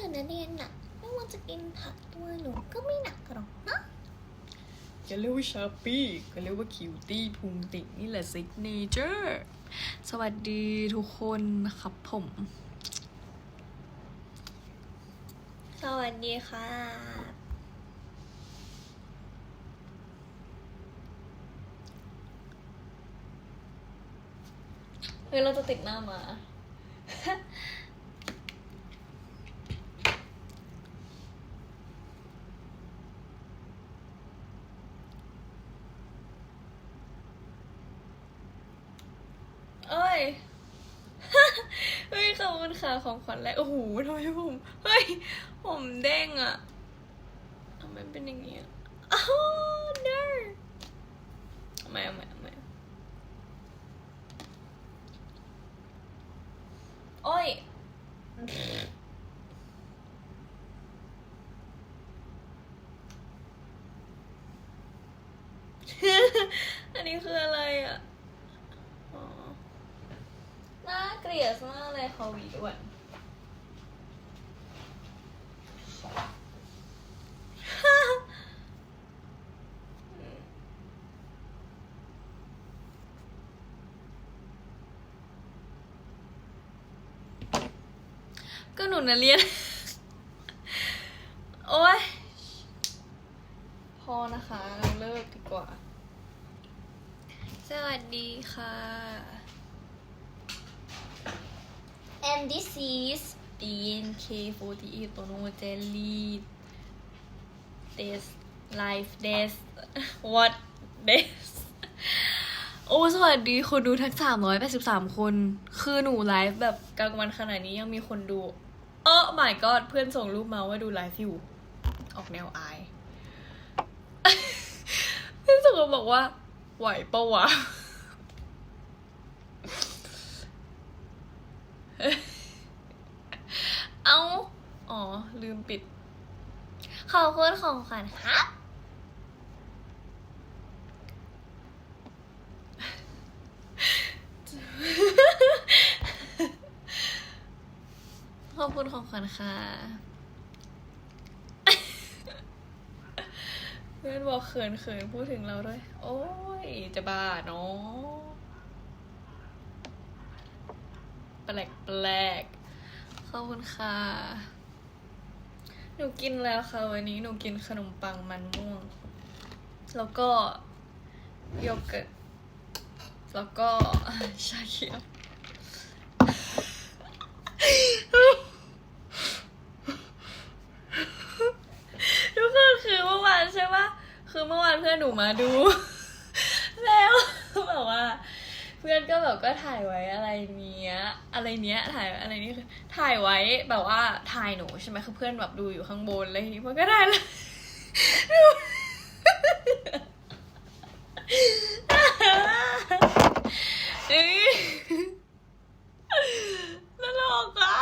นูนักเรียนหนักไม่ว่าจะกินผักตัวหนูก็ไม่หนักหรอกนะจะเรียกว่าชาปี้ก็เรียกว่าคิวตี้พุงติ่งนี่แหละซิกเนเจอร์สวัสดีทุกคนนะครับผม สวัสดีค่ะเฮ้ยเราจะติดหน้ามา เอ้ย เฮ้ยขอบคุณค่ะของขวัญแรกโอ้โหทำไมผมเฮ้ยผมเด้งอะทำไมเป็นอย่างนี้อะอ้าว no เอาใหม่เอาใหม่เอาใหม่โอ้ยอันนี้คืออะไรอะ อ๋อ น่า เกลียดมากเลยเขาหวีอ้วนก็หนูนะเรียน โอ้ย พอนะคะเราเลิกดีกว่า สวัสดีค่ะ and this is DNK48 Tono Jelly this life this what this โอ้สวัสดีคนดูทั้ง 383 คน คือหนูไลฟ์แบบกลางวันขนาดนี้ยังมีคนดู เออ my god เพื่อนส่งรูปมาว่าดูไลฟ์อยู่ออกแนวอายเพื่อนส่งมาบอกว่า ไหวปะวะ เอา อ๋อ ลืมปิด ขอบคุณของขวัญครับขอบคุณของขวัญค่ะเพื่อนบอกเขินเขินพูดถึงเราด้วย โอ้ย จะบ้าเนาะแปลกแปลกขอบคุณค่ะ หนูกินแล้วค่ะวันนี้หนูกินขนมปังมันม่วง แล้วก็โยเกิร์ต แล้วก็ชาเขียวทุกคนคือเมื่อวานใช่ปะคือเมื่อวานเพื่อนหนูมาดู แล้วแบบว่า พื่อนก็แบบก็ถ่ายไว้อะไรเนี้ย อะไรเนี้ยถ่ายอะไรนี้คือถ่ายไว้แบบว่าถ่ายหนูใช่ไหมคือเพื่อนแบบดูอยู่ข้างบนแล้วทีนี้เพื่อนก็ได้เลย เอ้ยตลกอะ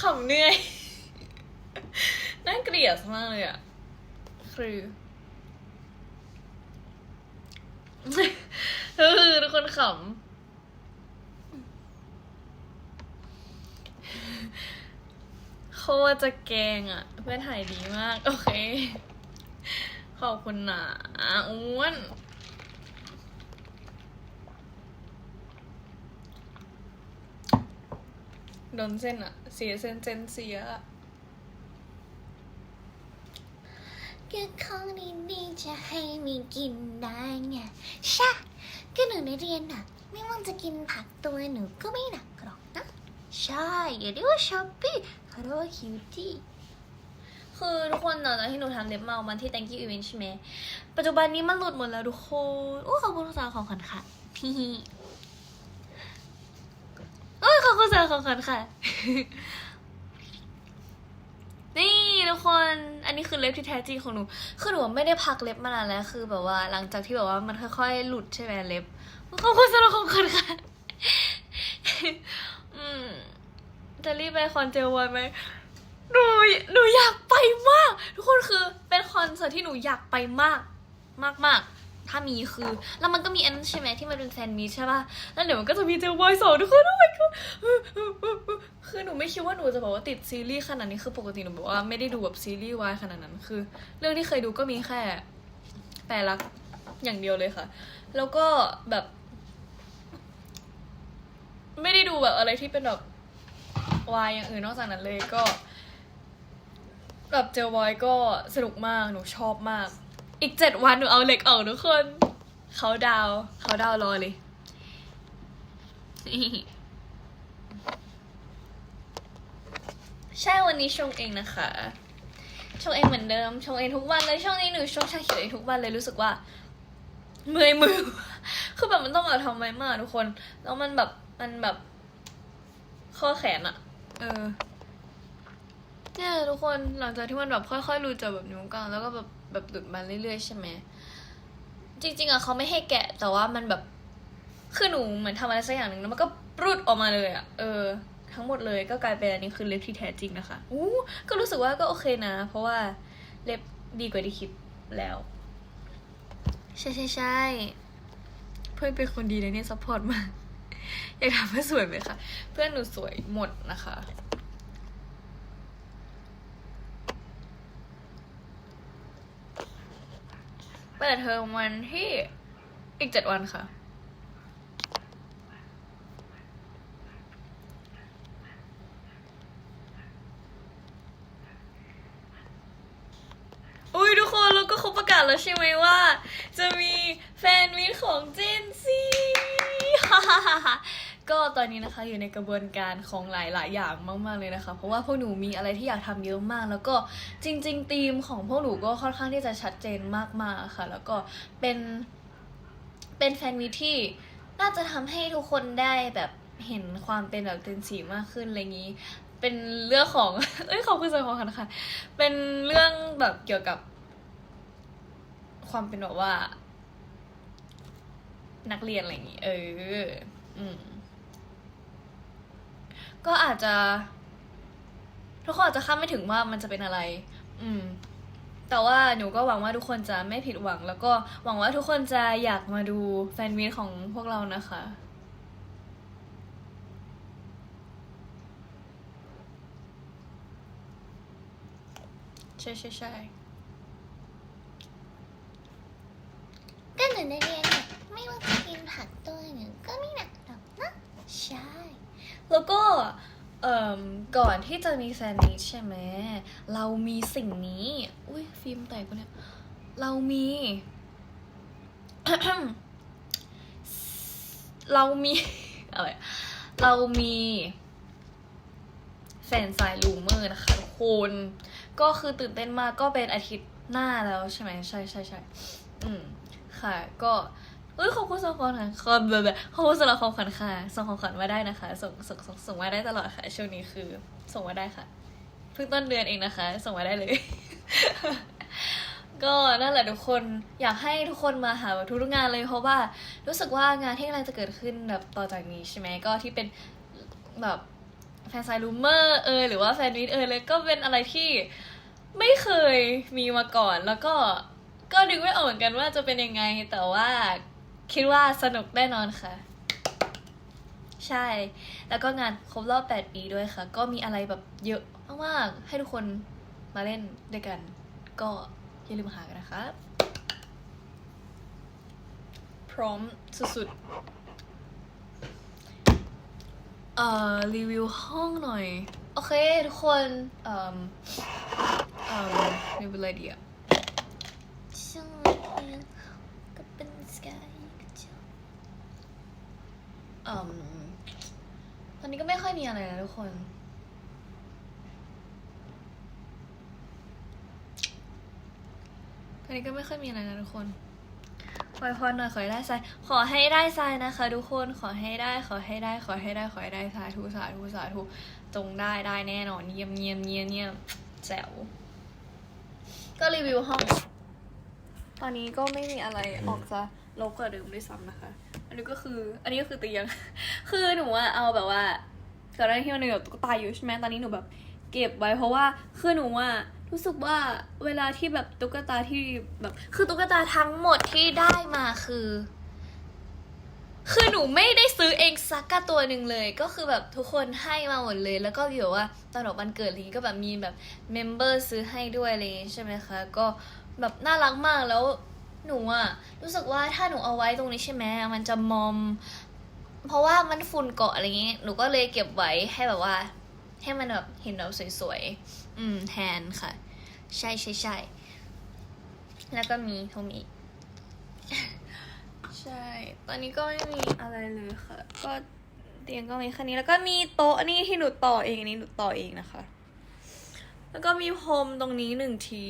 ขำเหนื่อย น่าเกลียดมากเลยอะคือเออทุกคนขำโคจะแกงอะเพื่อนถ่ายดีมาก โอเค ขอบคุณนะอ้วน โดนเส้นอะเสียเส้นเส้นเสียอะแค่ของดีๆจะให้มีกินได้ไงใช่ก็หนูนักเรียนหนัก ไม่ว่าจะกินผักตัวหนูก็ไม่หนักหรอกนะ ใช่อย่าเรียกว่าชอปปี้เขาเรียกว่าคิวตี้คือทุกคนตอนที่หนูทำเล็บเมามันที่ thank you event ใช่ไหมปัจจุบันนี้มันหลุดหมดแล้วทุกคนอู้ขอบคุณสาวของขวัญค่ะฮิฮิโอ้ย ขอบคุณสาวของขวัญค่ะ นี่ทุกคน อันนี้คือเล็บที่แท้จริงของหนู คือหนูไม่ได้พักเล็บมานานแล้ว คือแบบว่าหลังจากที่แบบว่ามันค่อยๆ หลุดใช่ไหมเล็บ ขอบคุณสำหรับของขวัญค่ะ อืมจะรีบไปคอนเจลวันไหมหนูหนูอยากไปมาก ทุกคนคือเป็นคอนเสิร์ตร์ตที่หนูอยากไปมาก มากมาก ถ้ามีคือ แล้วมันก็มีอันใช่ไหมที่มันเป็นแฟนมีใช่ป่ะ แล้วเดี๋ยวมันก็จะมีเจลบอยสองทุกคนโอ้ my god คือหนูไม่คิดว่าหนูจะบอกว่าติดซีรีส์ขนาดนี้คือปกติหนูบอกว่าไม่ได้ดูแบบซีรีส์วายขนาดนั้นคือ เรื่องที่เคยดูก็มีแค่แปลรักอย่างเดียวเลยค่ะ แล้วก็แบบ ไม่ได้ดูแบบอะไรที่เป็นแบบวายอย่างอื่นนอกจากนั้นเลยก็ แบบเจอวายก็สนุกมากหนูชอบมาก อีกเจ็ดวันหนูเอาเหล็กออกทุกคน เขาดาว เขาดาวรอเลย ใช่วันนี้ชงเองนะคะชงเองเหมือนเดิมชงเองทุกวันเลยช่วงนี้หนูชงชาเขียวเองทุกวันเลยรู้สึกว่าเมื่อยมือ คือแบบมันต้องเอาทำไมมากทุกคน แล้วมันแบบมันแบบข้อแขนอะเออ เนี่ยทุกคนหลังจากที่มันแบบค่อยๆรูดจากแบบนิ้วกลางแล้วก็แบบแบบหลุดมาเรื่อยๆใช่ไหมจริง ๆอะเขาไม่ให้แกะแต่ว่ามันแบบคือหนูเหมือนทำอะไรสักอย่างหนึ่งแล้วมันก็รูดออกมาเลยอะเออ ทั้งหมดเลยก็กลายเป็นอันนี้คือเล็บที่แท้จริงนะคะอู้ก็รู้สึกว่าก็โอเคนะ เพราะว่าเล็บดีกว่าที่คิดแล้ว ใช่ใช่ใช่เพื่อนเป็นคนดีนะเนี่ยซัพพอร์ตมากอยากถามว่าสวยไหมคะ เพื่อนหนูสวยหมดนะคะ เปิดเทอมวันที่อีกเจ็ดวันค่ะ อุ้ยทุกคนเราก็เขาประกาศแล้วใช่ไหมว่า จะมีแฟนมิตของเจนซี่ ก็ตอนนี้นะคะอยู่ในกระบวนการของหลาย ๆ อย่างมาก ๆ เลยนะคะ เพราะว่าพวกหนูมีอะไรที่อยากทำเยอะมาก แล้วก็จริง ๆ ธีมของพวกหนูก็ค่อนข้างที่จะชัดเจนมาก ๆ ค่ะ แล้วก็เป็น เป็นแฟนมิตที่น่าจะทำให้ทุกคนได้แบบเห็นความเป็นแบบเจนสีมากขึ้นอะไรอย่างนี้ เป็นเรื่องของ เอ้ยขอบคุณสำหรับของค่ะเป็นเรื่องแบบเกี่ยวกับ ความเป็นแบบว่า นักเรียนอะไรอย่างงี้ เออ อืม ก็อาจจะ ทุกคนอาจจะคาดไม่ถึงว่ามันจะเป็นอะไร อืม แต่ว่าหนูก็หวังว่าทุกคนจะไม่ผิดหวัง แล้วก็หวังว่าทุกคนจะอยากมาดูแฟนมีตของพวกเรานะคะใช่ใช่ใช่ก็หนูในเรียนเนี่ยไม่ว่าจะกินผักตัวหนึ่งก็ไม่หนักหรอกนะใช่ แล้วก็เอ่มก่อนที่จะมีแฟนมีตใช่ไหม เรามีสิ่งนี้ อุ้ยฟิล์มแตกปะเนี่ย เรามี เรามีอะไร เรามีแฟนสายลูเมอร์นะคะทุกคน ก็คือตื่นเต้นมากก็เป็นอาทิตย์หน้าแล้วใช่ไหม ใช่ใช่ใช่อืมค่ะ ก็ อ้ยขอบคุณสำหรับของขวัญขอบคุณแบบขอบคุณสำหรับของขวัญค่ะส่งของขวัญมาได้นะคะ ส่งส่งส่งส่งมาได้ตลอดค่ะ ช่วงนี้คือ ส่งมาได้ค่ะ เพิ่งต้นเดือนเองนะคะ ส่งมาได้เลย ก็นั่นแหละทุกคนอยากให้ทุกคนมาหาทุกงานเลยเพราะว่า รู้สึกว่างานที่กำลังจะเกิดขึ้นแบบต่อจากนี้ใช่ไหมก็ที่เป็นแบบแฟนไซลูเมอร์เอยหรือว่าแฟนวิดเอยเลยก็เป็นอะไรที่ไม่เคยมีมาก่อนแล้วก็ก็นึกไม่ออกเหมือนกันว่าจะเป็นยังไงแต่ว่า คิดว่าสนุกแน่นอนค่ะ ใช่ แล้วก็งานครบรอบ 8 ปีด้วยค่ะ ก็มีอะไรแบบเยอะมากๆให้ทุกคนมาเล่นด้วยกัน ก็อย่าลืมหากันนะคะ พร้อมสุดๆ เอ่อ รีวิวห้องหน่อย โอเค ทุกคน เอ่อ เอ่อรีวิวอะไรดีอะช่างเรียนก็เป็นสกายก็จะ เอ่อตอนนี้ก็ไม่ค่อยมีอะไรนะทุกคน ตอนนี้ก็ไม่ค่อยมีอะไรนะทุกคนขอให้พรหน่อยขอให้ได้ทรายขอให้ได้ทรายนะคะ ทุกคนขอให้ได้ขอให้ได้ ขอให้ได้ขอให้ได้สาธุสาธุสาธุจงได้ได้แน่นอนเยี่ยมเยี่ยมเยี่ยมเยี่ยมแจ๋วก็รีวิวห้อง ตอนนี้ก็ไม่มีอะไรออกจะ ลบกว่าเดิมด้วยซ้ำนะคะ อันนี้ก็คืออันนี้ก็คือเตียง คือหนูอะเอาแบบว่าก่อนหน้าที่มันมีแบบตุ๊กตาอยู่ใช่ไหมตอนนี้หนูแบบเก็บไว้เพราะว่าคือหนูอะรู้สึกว่าเวลาที่แบบตุ๊กตาที่แบบคือตุ๊กตาทั้งหมดที่ได้มาคือ คือหนูไม่ได้ซื้อเองสักกตัวหนึ่งเลย ก็คือแบบทุกคนให้มาหมดเลย แล้วก็เดี๋ยวว่าตอนออกวันเกิดอะไรอย่างงี้ก็แบบมีแบบเมมเบอร์ซื้อให้ด้วยอะไรอย่างงี้ใช่ไหมคะ ก็แบบน่ารักมากแล้ว หนูอะรู้สึกว่าถ้าหนูเอาไว้ตรงนี้ใช่ไหมมันจะมอม เพราะว่ามันฝุ่นเกาะอะไรอย่างงี้หนูก็เลยเก็บไว้ให้แบบว่า ให้มันแบบเห็นแบบสวยๆ อืมแทนค่ะ ใช่ใช่ใช่แล้วก็มีโทมีใช่ ตอนนี้ก็ไม่มีอะไรเลยค่ะ ก็เตียงก็มีแค่นี้แล้วก็มีโต๊ะนี่ที่หนูต่อเองอันนี้หนูต่อเองนะคะ แล้วก็มีพรมตรงนี้หนึ่งที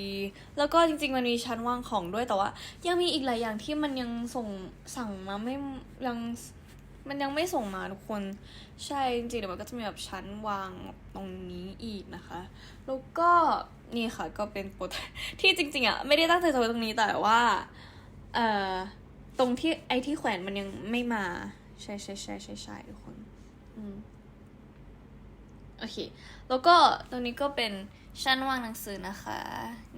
แล้วก็จริง ๆ มันมีชั้นวางของด้วยแต่ว่า ยังมีอีกหลายอย่างที่มันยังส่งสั่งมาไม่ยังมันยังไม่ส่งมาทุกคน ใช่จริงๆเดี๋ยวมันก็จะมีแบบชั้นวางตรงนี้อีกนะคะ แล้วก็นี่ค่ะก็เป็นโปรที่จริง ๆอะไม่ได้ตั้งใจจะไว้ตรงนี้แต่ว่าเอ่อตรงที่ไอที่แขวนมันยังไม่มา ใช่ใช่ใช่ใช่ใช่ทุกคน อืม โอเค แล้วก็ตรงนี้ก็เป็นชั้นวางหนังสือนะคะ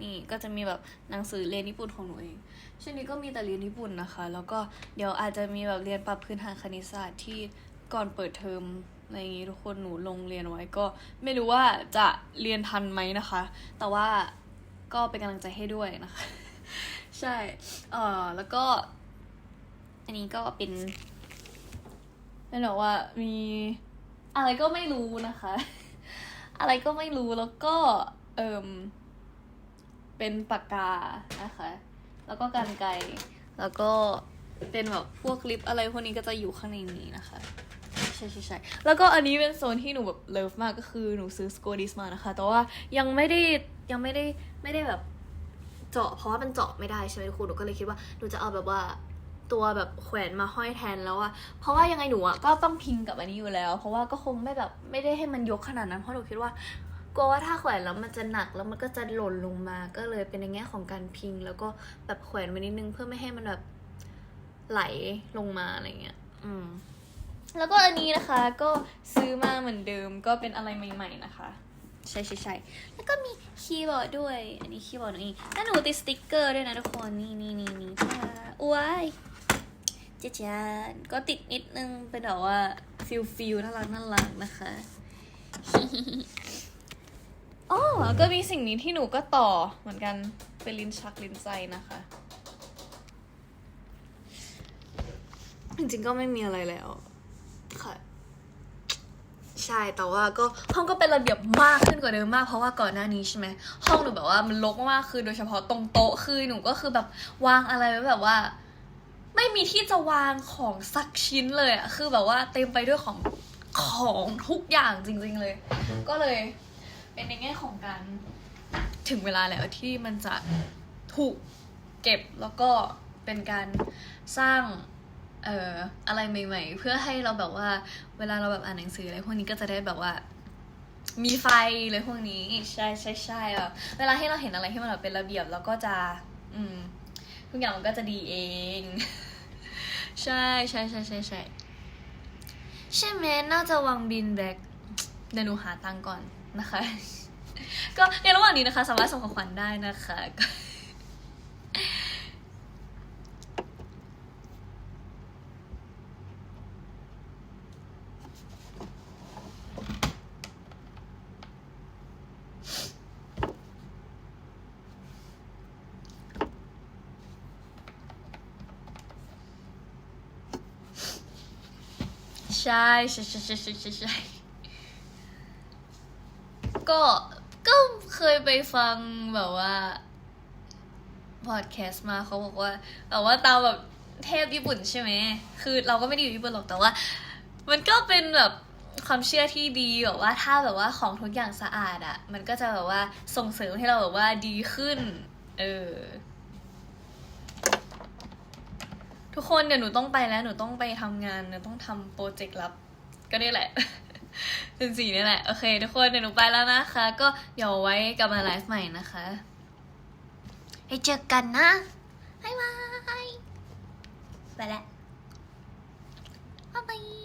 นี่ก็จะมีแบบหนังสือเรียนญี่ปุ่นของหนูเองชั้นนี้ก็มีแต่เรียนญี่ปุ่นนะคะ แล้วก็เดี๋ยวอาจจะมีแบบเรียนปรับพื้นฐานคณิตศาสตร์ที่ก่อนเปิดเทอมอะไรอย่างงี้ทุกคนหนูลงเรียนไว้ก็ไม่รู้ว่าจะเรียนทันไหมนะคะ แต่ว่าก็เป็นกำลังใจให้ด้วยนะคะ ใช่เอ่อแล้วก็ อันนี้ก็เป็นไม่บอกว่ามี อะไรก็ไม่รู้นะคะ อะไรก็ไม่รู้แล้วก็เอิมเป็นปากกานะคะ แล้วก็กันไกรแล้วก็เป็นแบบพวกลิปอะไรพวกนี้ก็จะอยู่ข้างในนี้นะคะใช่ใช่ใช่แล้วก็อันนี้เป็นโซนที่หนูแบบเลิฟมากก็คือหนูซื้อสโกดิสมานะคะ แต่ว่ายังไม่ได้ยังไม่ได้ไม่ได้แบบเจาะเพราะว่ามันเจาะไม่ได้ใช่ไหมทุกคนหนูก็เลยคิดว่าหนูจะเอาแบบว่า ตัวแบบแขวนมาห้อยแทนแล้วอะเพราะว่ายังไงหนูอะก็ต้องพิงกับอันนี้อยู่แล้ว เพราะว่าก็คงไม่แบบไม่ได้ให้มันยกขนาดนั้นเพราะหนูคิดว่ากลัวว่าถ้าแขวนแล้วมันจะหนักแล้วมันก็จะหล่นลงมา ก็เลยเป็นในแง่ของการพิง แล้วก็แบบแขวนไว้นิดนึงเพื่อไม่ให้มันแบบไหลลงมาอะไรเงี้ย อืม แล้วก็อันนี้นะคะ ก็ซื้อมาเหมือนเดิมก็เป็นอะไรใหม่ ๆ นะคะใช่ใช่ใช่แล้วก็มีคีย์บอร์ดด้วย อันนี้คีย์บอร์ดหนูเองแล้วหนูติดสติ๊กเกอร์ด้วยนะทุกคน นี่นี่นี่นี่อ้วย เจ๊จานก็ติดนิดนึงเป็นแบบว่าฟิลฟิลน่ารักน่ารักนะคะอ๋อก็มีสิ่งนี้ที่หนูก็ต่อเหมือนกันเป็นลิ้นชักลิ้นใจนะคะ จริงๆก็ไม่มีอะไรแล้ว ค่ะ ใช่แต่ว่าก็ห้องก็เป็นระเบียบมากขึ้นกว่าเดิมมาก เพราะว่าก่อนหน้านี้ใช่ไหมห้องหนูแบบว่ามันรกมากๆคือโดยเฉพาะตรงโต๊ะคือหนูก็คือแบบวางอะไรไว้แบบว่า ไม่มีที่จะวางของสักชิ้นเลยอะคือแบบว่าเต็มไปด้วยของของทุกอย่างจริง ๆเลย ก็เลยเป็นในแง่ของการถึงเวลาแล้วที่มันจะถูกเก็บแล้วก็เป็นการสร้างเอ่ออะไรใหม่ ๆ เพื่อให้เราแบบว่าเวลาเราแบบอ่านหนังสืออะไรพวกนี้ก็จะได้แบบว่ามีไฟเลยพวกนี้ใช่ใช่ใช่แบบเวลาให้เราเห็นอะไรที่มันแบบเป็นระเบียบเราก็จะ อืม ทุกอย่างมันก็จะดีเอง ใช่ใช่ใช่ใช่ใช่ใช่ไหมน่าจะวางบินแบ็คเดี๋ยวหนูหาตังก่อนนะคะ ก็ในระหว่างนี้นะคะ สามารถส่งของขวัญได้นะคะ ใช่ใช่ใช่ใช่ใช่ใช่ใช่ก็ก็เคยไปฟังแบบว่าพอดแคสต์มาเขาบอกว่าแบบว่าตามแบบเทพญี่ปุ่นใช่ไหม คือเราก็ไม่ได้อยู่ญี่ปุ่นหรอกแต่ว่า มันก็เป็นแบบความเชื่อที่ดีแบบว่าถ้าแบบว่าของทุกอย่างสะอาดอะ่ะ มันก็จะแบบว่าส่งเสริมให้เราแบบว่าดีขึ้น เออ ทุกคนเดี๋ยวหนูต้องไปแล้ว หนูต้องไปทำงานหนูต้องทำโปรเจกต์ลับ ก็นี่แหละเป็นสีนี่แหละ โอเค ทุกคนเดี๋ยวหนูไปแล้วนะคะ ก็เดี๋ยวไว้กลับมาไลฟ์ใหม่นะคะให้เจอกันนะบายบายไปแล้วบ๊ายบาย